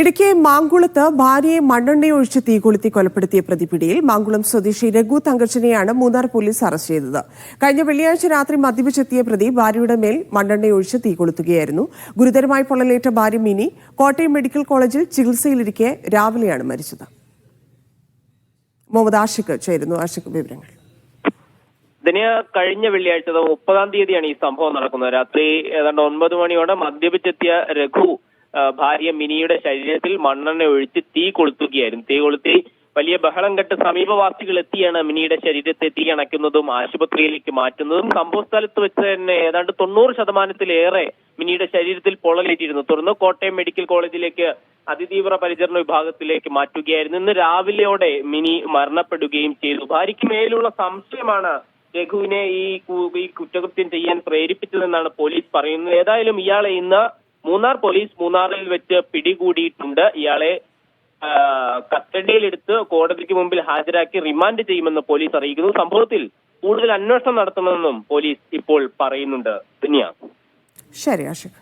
ഇടുക്കി മാങ്കുളത്ത് ഭാര്യയെ മണ്ണെണ്ണയൊഴിച്ച് തീകൊളുത്തി കൊലപ്പെടുത്തിയ പ്രതിപിടിയിൽ മാങ്കുളം സ്വദേശി രഘു തങ്കച്ചനെയാണ് മൂന്നാർ പോലീസ് അറസ്റ്റ് ചെയ്തത്. കഴിഞ്ഞ വെള്ളിയാഴ്ച രാത്രി മദ്യപിച്ചെത്തിയ പ്രതി ഭാര്യയുടെ മേൽ മണ്ണെണ്ണയൊഴിച്ച് തീകൊളുത്തുകയായിരുന്നു ഗുരുതരമായി പൊള്ളലേറ്റ ഭാര്യ മിനി കോട്ടയം മെഡിക്കൽ കോളേജിൽ ചികിത്സയിലിരിക്കെ രാവിലെയാണ് മരിച്ചത്. മുഹമ്മദ് ചേരുന്നു വിവരങ്ങൾ. ഇതിന് കഴിഞ്ഞ വെള്ളിയാഴ്ച മുപ്പതാം തീയതിയാണ് ഈ സംഭവം നടക്കുന്നത്. രാത്രി ഏതാണ്ട് ഒൻപത് മണിയോടെ മദ്യപിച്ചെത്തിയ രഘു ഭാര്യ മിനിയുടെ ശരീരത്തിൽ മണ്ണെണ്ണ ഒഴിച്ച് തീ കൊളുത്തുകയായിരുന്നു. തീ കൊളുത്തി വലിയ ബഹളം കെട്ട് സമീപവാസികൾ എത്തിയാണ് മിനിയുടെ ശരീരത്തെ തീ അണയ്ക്കുന്നതും ആശുപത്രിയിലേക്ക് മാറ്റുന്നതും. സംഭവ സ്ഥലത്ത് വെച്ച് തന്നെ ഏതാണ്ട് തൊണ്ണൂറ് ശതമാനത്തിലേറെ മിനിയുടെ ശരീരത്തിൽ പൊള്ളലേറ്റിരുന്നു തുടർന്ന് കോട്ടയം മെഡിക്കൽ കോളേജിലേക്ക് അതിതീവ്ര പരിചരണ വിഭാഗത്തിലേക്ക് മാറ്റുകയായിരുന്നു. ഇന്ന് രാവിലെയോടെ മിനി മരണപ്പെടുകയും ചെയ്തു. ഭാര്യയ്ക്ക് മേലുള്ള സംശയമാണ് രഘുവിനെ ഈ കുറ്റകൃത്യം ചെയ്യാൻ പ്രേരിപ്പിച്ചതെന്നാണ് പോലീസ് പറയുന്നത്. ഏതായാലും ഇയാളെ ഇന്ന് മൂന്നാർ പോലീസ് മൂന്നാറിൽ വെച്ച് പിടികൂടിയിട്ടുണ്ട്. ഇയാളെ കസ്റ്റഡിയിലെടുത്ത് കോടതിക്ക് മുമ്പിൽ ഹാജരാക്കി റിമാൻഡ് ചെയ്യുമെന്ന് പോലീസ് അറിയിക്കുന്നു. സംഭവത്തിൽ കൂടുതൽ അന്വേഷണം നടത്തണമെന്നും പോലീസ് ഇപ്പോൾ പറയുന്നുണ്ട്. ദുനിയ ശരി ആഷിഖ്.